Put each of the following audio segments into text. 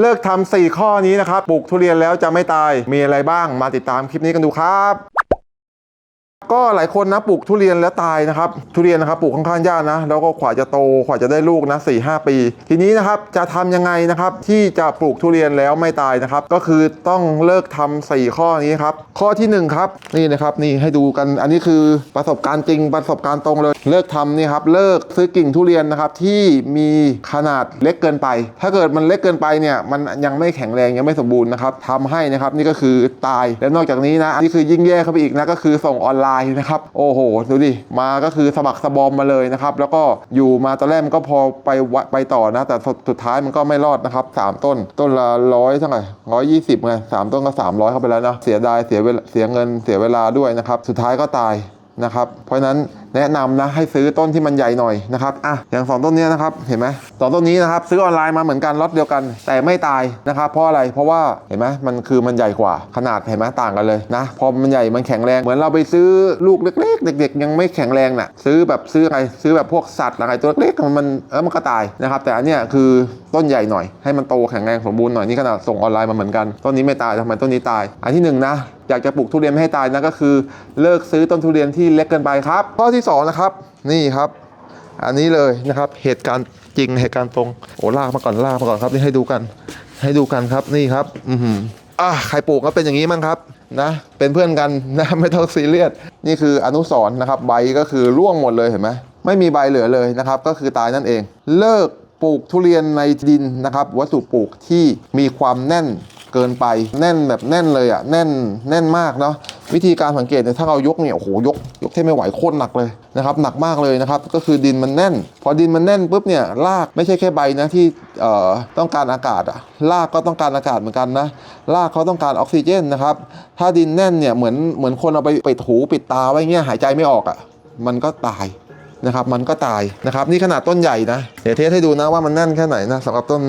เลิกทำ4ข้อนี้นะครับ ปลูกทุเรียนแล้วจะไม่ตาย มีอะไรบ้าง มาติดตามคลิปนี้กันดูครับ ก็หลายคนนะปลูกทุเรียนแล้วตายนะครับทุเรียนนะครับปลูกค่อนข้างยากนะ แล้วก็กว่าจะโตกว่าจะได้ลูกนะสี่ห้าปี ทีนี้นะครับจะทำยังไงนะครับที่จะปลูกทุเรียนแล้วไม่ตายนะครับ ก็คือต้องเลิกทำสี่ข้อนี้ครับข้อที่หนึ่งครับนี่นะครับนี่ให้ดูกันอันนี้คือประสบการณ์จริงประสบการณ์ตรงเลย เลิกทำนี่ครับเลิกซื้อกิ่งทุเรียนนะครับที่มีขนาดเล็กเกินไป ถ้าเกิดมันเล็กเกินไปเนี่ยมันยังไม่แข็งแรงยังไม่สมบูรณ์นะครับทำให้นะครับนี่ก็คือตายแล้วนอกจากนี้นะอันนี้คือยิ่งแย่เข้าไปอีกนะก็คือส่งออนไลน์นะครับ โอ้โห ดูดิ มาก็คือสมัครสบอมมาเลยนะครับ แล้วก็อยู่มาตอนแรกมันก็พอไปวะไปต่อนะ แต่สุดสุดท้ายมันก็ไม่รอดนะครับสามต้น ต้นละร้อยเท่าไหร่ร้อยยี่สิบไงสามต้นก็สามร้อยเข้าไปแล้วนะ เสียดาย เสียเวลาเสียเงิน เสียเวลาด้วยนะครับ สุดท้ายก็ตายนะครับ เพราะนั้น แนะนำนะให้ซื้อต้นที่มันใหญ่หน่อยนะครับอะอย่างสองต้นนี้นะครับเห็นไหมสองต้นนี้นะครับซื้อออนไลน์มาเหมือนกันล็อตเดียวกัน แต่ไม่ตายนะครับเพราะอะไรเพราะว่าเห็นไหมมันคือมันใหญ่กว่าขนาดเห็นไหมต่างกันเลยนะพอมันใหญ่มันแข็งแรงเหมือนเราไปซื้อลูกเล็ก ๆ เด็ก ๆ ยังไม่แข็งแรงน่ะซื้อแบบซื้ออะไรซื้อแบบพวกสัตว์อะไรตัวเล็กๆมันเออมันก็ตายนะครับแต่อันเนี้ยคือต้นใหญ่หน่อยให้มันโตแข็งแรงสมบูรณ์หน่อยนี่ขนาดส่งออนไลน์มาเหมือนกันต้นนี้ไม่ตายทำไมต้นนี้ตาย อันที่หนึ่งนะอยากจะปลูกทุเรียนไม่ให้ตายนะก็คือ เลิกซื้อต้นทุเรียนที่เล็กเกินไปครับ ข้อที่สองนะครับนี่ครับ อันนี้เลยนะครับเหตุการณ์จริงเหตุการณ์ตรงโอ้ลากมาก่อนลากมาก่อนครับนี่ให้ดูกัน ให้ดูกันครับนี่ครับ อืออะใครปลูกก็เป็นอย่างนี้มั้งครับนะเป็นเพื่อนกันนะไม่ต้องซีเรียสนี่คืออนุสรนะครับใบก็คือร่วงหมดเลยเห็นไหมไม่มีใบเหลือเลยนะครับก็คือตายนั่นเอง เลิก ปลูกทุเรียนในดินนะครับ วัสดุปลูกที่มีความแน่นเกินไปแน่นแบบแน่นเลยอะ่ะแน่นแน่นมากเนาะวิธีการสังเกตเนี่ยถ้าเรายกเนี่ยโอ้โหยกยกเท่ไม่ไหวโคตรหนักเลยนะครับหนักมากเลยนะครับก็คือดินมันแน่น พอดินมันแน่นปุ๊บเนี่ยรากไม่ใช่แค่ใบนะที่เอ่อต้องการอากาศอะรากก็ต้องการอากาศเหมือนกันนะรากเขาต้องการออกซิเจนนะครับถ้าดินแน่นเนี่ยเหมือนเหมือนคนเอาไปปิดหูปิดตาไว้เงี้ยหายใจไม่ออกอะมันก็ตาย นะครับมันก็ตายนะครับนี่ขนาดต้นใหญ่นะเดี๋ยวเทสให้ดูนะว่ามันแน่นแค่ไหนนะสำหรับต้น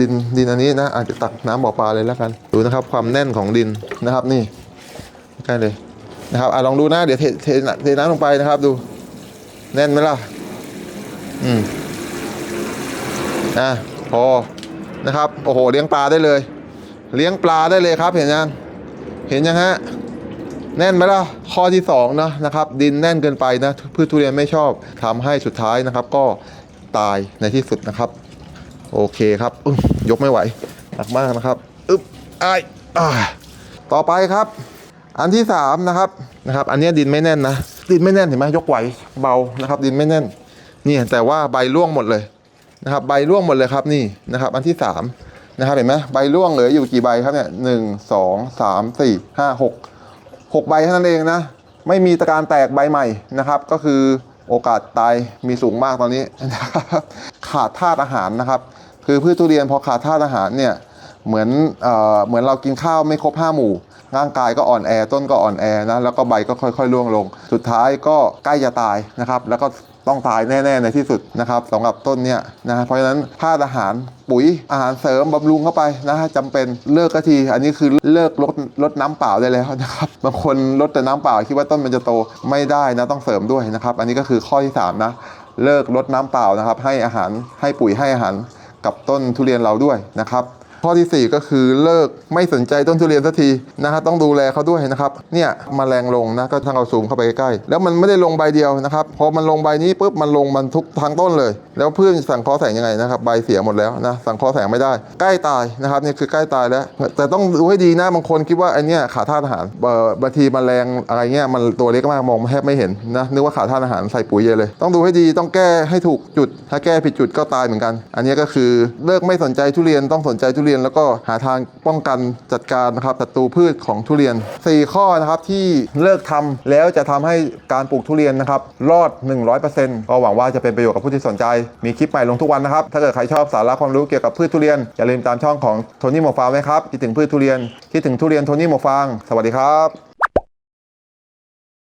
ดินดินอันนี้นะอาจจะตักน้ำบ่อปลาเลยแล้วกันดูนะครับความแน่นของดินนะครับนี่ใกล้เลยนะครับอะลองดูนะเดี๋ยวเทเทเทน้ำลงไปนะครับดู แน่นไหมล่ะอืมอะพอนะครับโอ้โหเลี้ยงปลาได้เลย เลี้ยงปลาได้เลยครับเห็นยังเห็นยังฮะ แน่นไหมล่ะข้อที่2นะนะครับดินแน่นเกินไปนะพืชทุเรียนไม่ชอบทำให้สุดท้ายนะครับ ก็ตายในที่สุดนะครับ โอเคครับยกไม่ไหวหนักมากนะครับอึ๊บไอายอาต่อไปครับ อันที่3นะครับนะครับ อันนี้ดินไม่แน่นนะดินไม่แน่นเห็นไหมยกไหวเบานะครับ ดินไม่แน่นนี่แต่ว่าใบร่วงหมดเลยนะครับ ใบร่วงหมดเลยครับนี่นะครับ อันที่สามนะครับเห็นไหมใบร่วงเหลืออยู่กี่ใบครับเนี่ยหนึ่งสองสามสี่ห้าหก หกใบเท่านั้นเองนะ ไม่มีตะการแตกใบใหม่นะครับ ก็คือโอกาสตายมีสูงมากตอนนี้นะขาดธาตุอาหารนะครับ คือพืชทุเรียนพอขาดธาตุอาหารเนี่ยเหมือนเอ่อเหมือนเรากินข้าวไม่ครบห้าหมู่ร่างกายก็อ่อนแอต้นก็อ่อนแอนะแล้วก็ใบก็ค่อยๆร่วงลง สุดท้ายก็ใกล้จะตายนะครับ แล้วก็ ต้องตายแน่ๆในที่สุดนะครับสำหรับต้นเนี่ยนะเพราะฉะนั้นธาตุอาหารปุ๋ยอาหารเสริมบำรุงเข้าไปนะฮะจำเป็นเลิกก็ที อันนี้คือเลิกลดลดน้ำเปล่าได้แล้วนะครับบางคนลดแต่น้ำเปล่าคิดว่าต้นมันจะโตไม่ได้นะต้องเสริมด้วยนะครับ อันนี้ก็คือข้อที่สามนะ เลิกลดน้ำเปล่านะครับ ให้อาหารให้ปุ๋ยให้อาหารกับต้นทุเรียนเราด้วยนะครับ ข้อทีสี่ 4 ก็คือเลิกไม่สนใจต้นทุเรียนสักทีนะฮะต้องดูแลเขาด้วยนะครับเนี่ยมแมลงลงนะก็ทั้งเอาซูมเข้าไปใกล้แล้วมันไม่ได้ลงใบเดียวนะครับพอมันลงใบนี้ปุ๊บมันลงมันทุกทางต้นเลย แล้วพืชสังเคราะห์แสงยังไงนะครับใบเสียหมดแล้วนะสังเคราะห์แสงไม่ได้ใกล้ตายนะครับนี่คือใกล้ตายแล้ว แต่ต้องดูให้ดีนะบางคนคิดว่าไอเนี้ยขาดธาตุอาหารบางทีแมลงอะไรเงี้ยมันตัวเล็กมากมองแทบไม่เห็นนะนึกว่าขาดธาตุอาหารใส่ปุ๋ยเยอะเลย ต้องดูให้ดีต้องแก้ให้ถูกจุด ถ้าแก้ผิดจุดก็ตายเหมือนกัน อันนี้ก็คือเลิกไม่สนใจทุเรียนต้องสนใจทุเรียนแล้วก็หาทางป้องกันจัดการนะครับศัตรูพืชของทุเรียน 4 ข้อนะครับที่เลิกทำแล้วจะทำให้การปลูกทุเรียนนะครับรอด 100%ก็หวังว่าจะเป็นประโยชน์กับผู้ที่สนใจ มีคลิปใหม่ลงทุกวันนะครับ ถ้าเกิดใครชอบสาระความรู้เกี่ยวกับพืชทุเรียน อย่าลืมตามช่องของโทนี่หมฟาร์มนะครับคิดถึงพืชทุเรียนคิดถึงทุเรียนโทนี่หมฟาง สวัสดีครับ